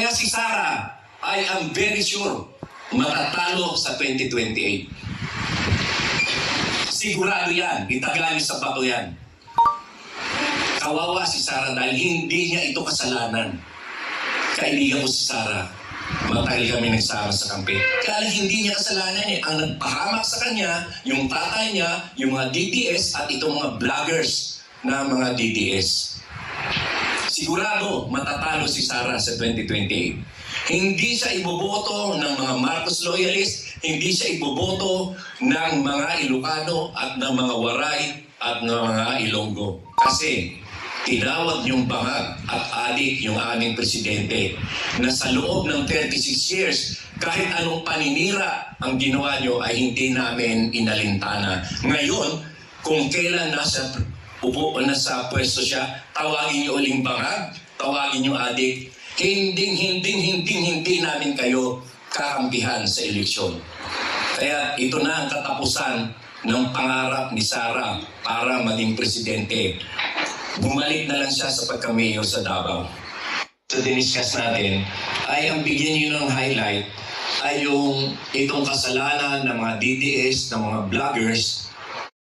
Kaya si Sara, I am very sure, matatalo sa 2028. Sigurado yan. Itagal niyo sa bato yan. Kawawa si Sara dahil hindi niya ito kasalanan. Kaibigan ko si Sara. Matagal kami nagsama sa. Kaya lang hindi niya kasalanan eh. Ang nagpahamak sa kanya, yung tatay niya, yung mga DDS at itong mga vloggers na mga DDS. Sigurado matatalo si Sara sa 2028. Hindi siya iboboto ng mga Marcos loyalist, hindi siya iboboto ng mga Ilocano at ng mga Waray at ng mga Ilonggo. Kasi tinawag yung bangag at adik yung aming presidente na sa loob ng 36 years, kahit anong paninira ang ginawa nyo ay hindi namin inalintana. Ngayon, kung kailan nasa upo na sa pwesto siya, tawagin niyo uling bangag, tawagin niyo adik, hindi, hindi, hindi, hindi namin kayo kakampihan sa eleksyon. Kaya ito na ang katapusan ng pangarap ni Sara para maging presidente. Bumalik na lang siya sa pagkamayor sa Davao. Sa diniscuss natin ay ang bigyan niyo ng highlight ay yung itong kasalanan ng mga DDS, ng mga vloggers